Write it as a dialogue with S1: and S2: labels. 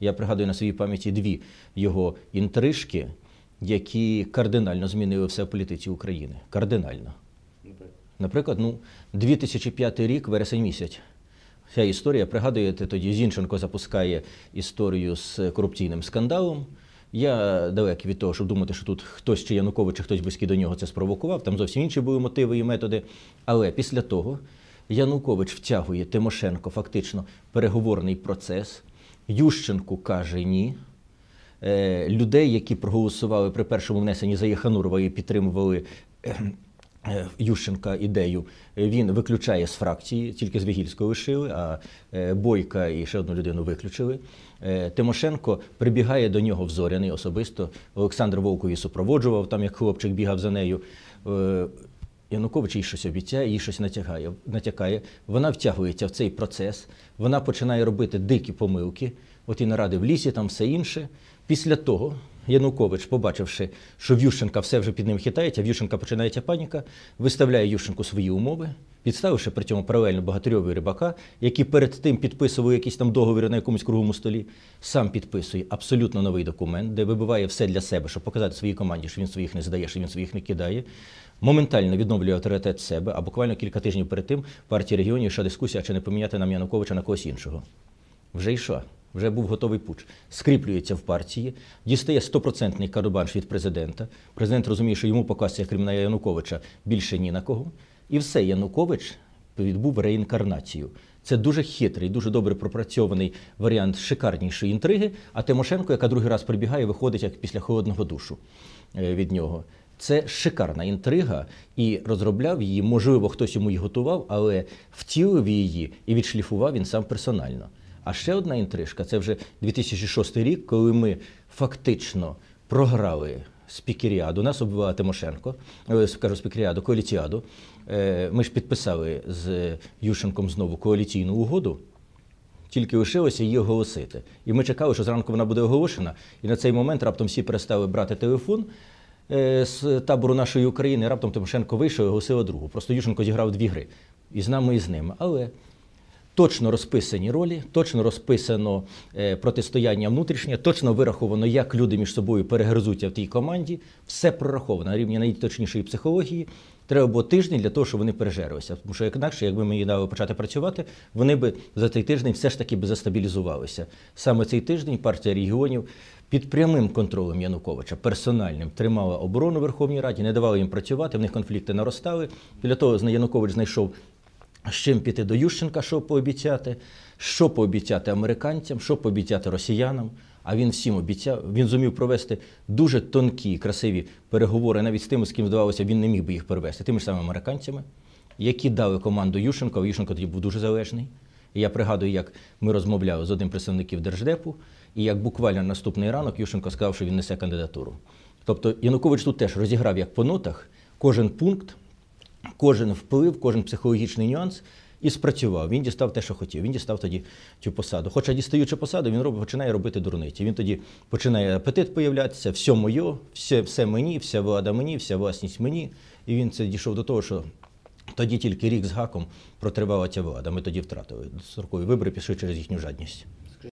S1: Я пригадую на своїй пам'яті дві його інтрижки, які кардинально змінили все в політиці України. Кардинально. Наприклад, ну, 2005 рік, вересень місяць. Ця історія, пригадуєте, тоді Зінченко запускає історію з корупційним скандалом. Я далекий від того, щоб думати, що тут хтось чи Янукович, чи хтось близький до нього це спровокував. Там зовсім інші були мотиви і методи. Але після того Янукович втягує Тимошенко фактично переговорний процес. Ющенку каже ні. Е, людей, які проголосували при першому внесенні за Єханурова і підтримували е, е, Ющенка ідею, він виключає з фракції, тільки з Вігільського лишили, а Бойка і ще одну людину виключили. Тимошенко прибігає до нього в Зоряний особисто. Олександр Вовков її супроводжував, там як хлопчик бігав за нею. Янукович їй щось обіцяє, їй щось натягає, натякає. Вона втягується в цей процес, вона починає робити дикі помилки, от і наради в лісі, там все інше. Після того Янукович, побачивши, що в Ющенка все вже під ним хитається, в Ющенка починається паніка, виставляє Ющенку свої умови, підставивши при цьому паралельно Багатирьова і Рибака, які перед тим підписували якісь там договори на якомусь круглому столі, сам підписує абсолютно новий документ, де вибиває все для себе, щоб показати своїй команді, що він своїх не здає, що він своїх не кидає. Моментально відновлює авторитет себе, а буквально кілька тижнів перед тим партії регіонів йшла дискусія, чи не поміняти нам Януковича на когось іншого. Вже йшла. Вже був готовий пуч. Скріплюється в партії, дістає стопроцентний карабанш від президента. Президент розуміє, що йому показує крім на Януковича більше ні на кого. І все, Янукович відбув реінкарнацію. Це дуже хитрий, дуже добре пропрацьований варіант шикарнішої інтриги. А Тимошенко, яка другий раз прибігає, виходить як після холодного душу е, від нього. Це шикарна інтрига, і розробляв її. Можливо, хтось йому її готував, але втілив її і відшліфував він сам персонально. А ще одна інтрижка це вже 2006 рік, коли ми фактично програли спікеріаду. Нас оббивала Тимошенко, е, кажу спікеріаду, коаліціаду. Е, Ми ж підписали з Ющенком знову коаліційну угоду. Тільки лишилося її оголосити. І ми чекали, що зранку вона буде оголошена. І на цей момент раптом всі перестали брати телефон е, з табору нашої України. Раптом Тимошенко вийшов і оголосила другу. Просто Ющенко зіграв дві гри. І з нами, і з ними. Але точно розписані ролі, точно розписано е, протистояння внутрішнє, точно вираховано, як люди між собою перегризуться в тій команді. Все прораховано на рівні найточнішої психології. Треба було тиждень для того, щоб вони пережерилися. Тому що інакше, якби ми їй дали почати працювати, вони би за цей тиждень все ж таки би застабілізувалися. Саме цей тиждень партія регіонів під прямим контролем Януковича, персональним, тримала оборону Верховній Раді, не давала їм працювати, в них конфлікти наростали. Для того Янукович знайшов з чим піти до Ющенка, що пообіцяти, що пообіцяти американцям, що пообіцяти росіянам. А він всім обіцяв. Він зумів провести дуже тонкі, красиві переговори навіть з тими, з ким здавалося, він не міг би їх перевести, тими ж самими американцями, які дали команду Ющенко. Ющенко тоді був дуже залежний. І я пригадую, як ми розмовляли з одним представників Держдепу, і як буквально наступний ранок Ющенко сказав, що він несе кандидатуру. Тобто Янукович тут теж розіграв як по нотах кожен пункт, кожен вплив, кожен психологічний нюанс і спрацював. Він дістав те, що хотів. Він дістав тоді цю посаду. Хоча дістаючи посаду, він робить, починає робити дурниці. Він тоді починає апетит появлятися, все моє, все, все мені, вся влада мені, вся власність мені. І він це дійшов до того, що тоді тільки рік з гаком протривала ця влада. Ми тоді втратили. Строкові вибори пішли через їхню жадність.